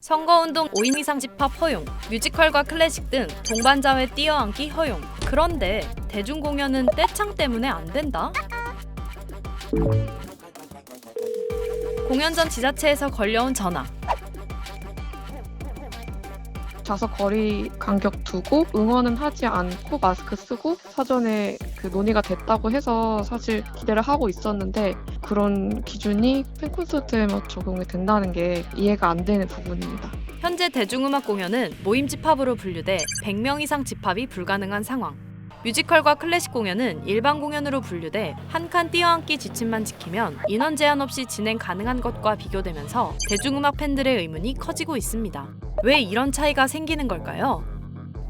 선거운동 5인 이상 집합 허용, 뮤지컬과 클래식 등 동반자회 뛰어앉기 허용. 그런데 대중공연은 떼창 때문에 안 된다? 공연 전 지자체에서 걸려온 전화. 좌석 거리 간격 두고 응원은 하지 않고 마스크 쓰고 사전에 그 논의가 됐다고 해서 사실 기대를 하고 있었는데 그런 기준이 팬 콘서트에만 적용이 된다는 게 이해가 안 되는 부분입니다. 현재 대중음악 공연은 모임 집합으로 분류돼 100명 이상 집합이 불가능한 상황. 뮤지컬과 클래식 공연은 일반 공연으로 분류돼 한 칸 뛰어앉기 지침만 지키면 인원 제한 없이 진행 가능한 것과 비교되면서 대중음악 팬들의 의문이 커지고 있습니다. 왜 이런 차이가 생기는 걸까요?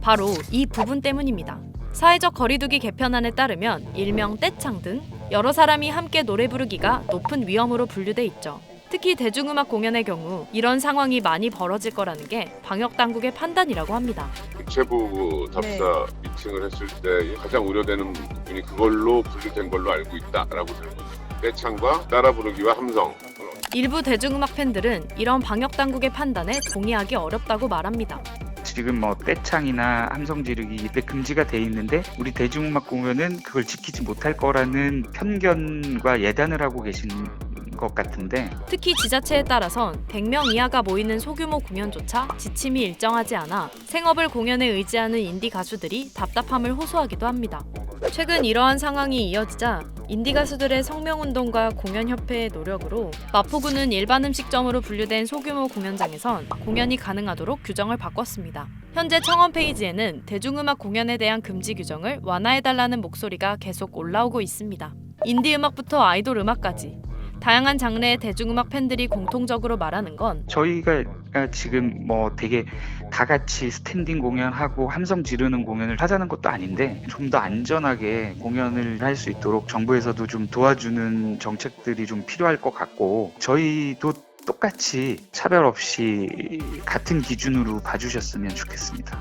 바로 이 부분 때문입니다. 사회적 거리두기 개편안에 따르면 일명 떼창 등 여러 사람이 함께 노래 부르기가 높은 위험으로 분류돼 있죠. 특히 대중음악 공연의 경우 이런 상황이 많이 벌어질 거라는 게 방역 당국의 판단이라고 합니다. 국체부 답사 미팅을 했을 때 가장 우려되는 부분이 그걸로 분류된 걸로 알고 있다라고 들었거든요. 떼창과 따라 부르기와 함성 일부 대중음악 팬들은 이런 방역 당국의 판단에 동의하기 어렵다고 말합니다. 지금 뭐 떼창이나 함성 지르기 이때 금지가 돼 있는데 우리 대중음악 공연은 그걸 지키지 못할 거라는 편견과 예단을 하고 계신 것 같은데 특히 지자체에 따라선 100명 이하가 모이는 소규모 공연조차 지침이 일정하지 않아 생업을 공연에 의지하는 인디 가수들이 답답함을 호소하기도 합니다. 최근 이러한 상황이 이어지자 인디 가수들의 성명운동과 공연협회의 노력으로 마포구는 일반 음식점으로 분류된 소규모 공연장에선 공연이 가능하도록 규정을 바꿨습니다. 현재 청원 페이지에는 대중음악 공연에 대한 금지 규정을 완화해달라는 목소리가 계속 올라오고 있습니다. 인디 음악부터 아이돌 음악까지 다양한 장르의 대중음악 팬들이 공통적으로 말하는 건 저희가 지금 뭐 되게 다 같이 스탠딩 공연하고 함성 지르는 공연을 하자는 것도 아닌데 좀 더 안전하게 공연을 할 수 있도록 정부에서도 좀 도와주는 정책들이 좀 필요할 것 같고 저희도 똑같이 차별 없이 같은 기준으로 봐주셨으면 좋겠습니다.